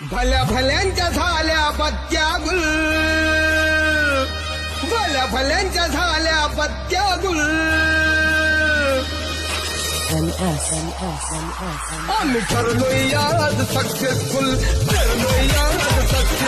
भल्या भल्यांच्या झाल्या पत्त्या गुल. भल्या भल्यांच्या झाल्या पत्त्या गुल. आम्ही ठरलोय याद सक्सेसफुल ठरलोय याद सक्सेसफुल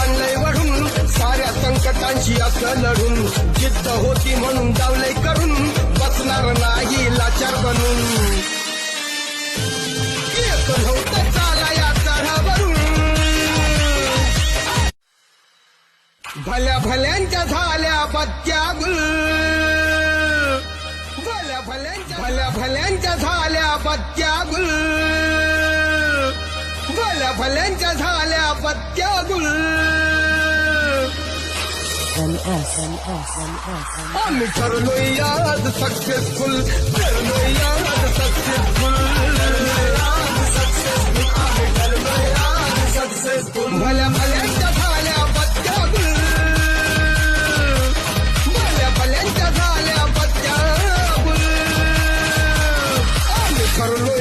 आणलंय वाढून. साऱ्या संकटांशी असं लढून. जिद्द होती म्हणून जावलंय करून. बसणार नाही लाचार बनून. एक या भल्या भल्यांच्या झाल्या बत्त्या गुल. भल्या भल्यांच्या भल्या भल्यांच्या झाल्या बत्त्या गुल. भल्या भल्यांच्या झाल्या पत्त्या गुल MS, MS, MS, आम्ही ठरलोय याद सक्सेसफुल ठरलोय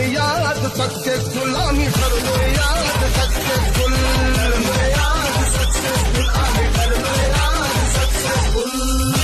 ठरलोय याद सक्सेसफुल आम्ही ठरलोय याद सक्सेसफुल याद सक्सेसफुल आम्ही ठरलोय याद सक्सेसफुल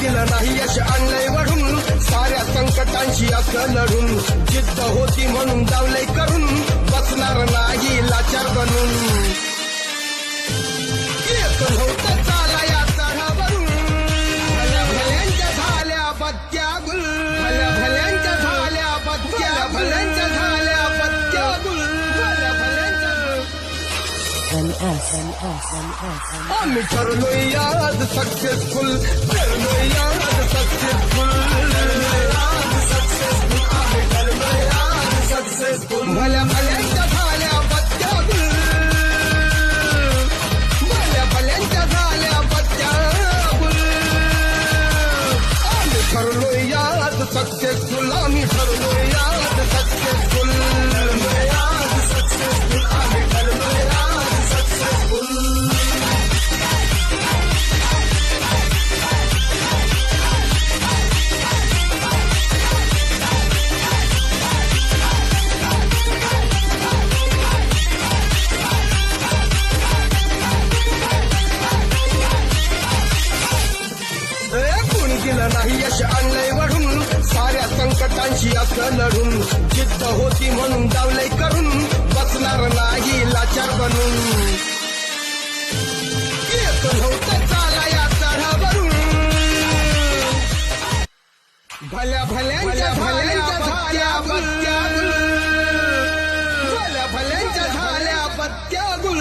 दिलं नाही यश आणलंय वाढून. साऱ्या संकटांशी असं लढून. जिद्द होती म्हणून जावलंय करून. बसणार नाही लाचार बनून. MS, MS, MS, आम्ही ठरलोय याद सक्सेसफुल ठरलोय याद सक्सेसफुल भल्या भल्यांच्या झाल्या पत्त्या गुल भल्या भल्यांच्या झाल्या पत्त्या गुल संकटांशी असं लढून जिद्द होती म्हणून जावलंय करून बसणार नाही लाचार बनून. एक नव्हतं चाला या चढावरून. भल्या भल्यांच्या भल्यांच्या झाल्या पत्त्या गुल. भल्या भल्यांच्या झाल्या पत्त्या गुल.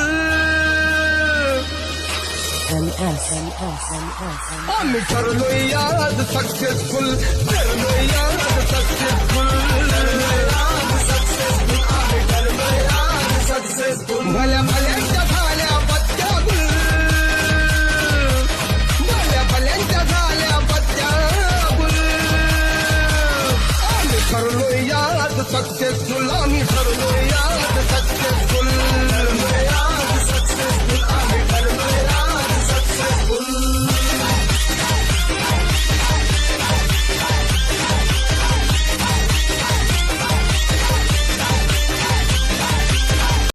आम्ही ठरलोय याद सक्सेसफुल ठरलोय الغسل عم يفرقوا يا هذا خدت الكل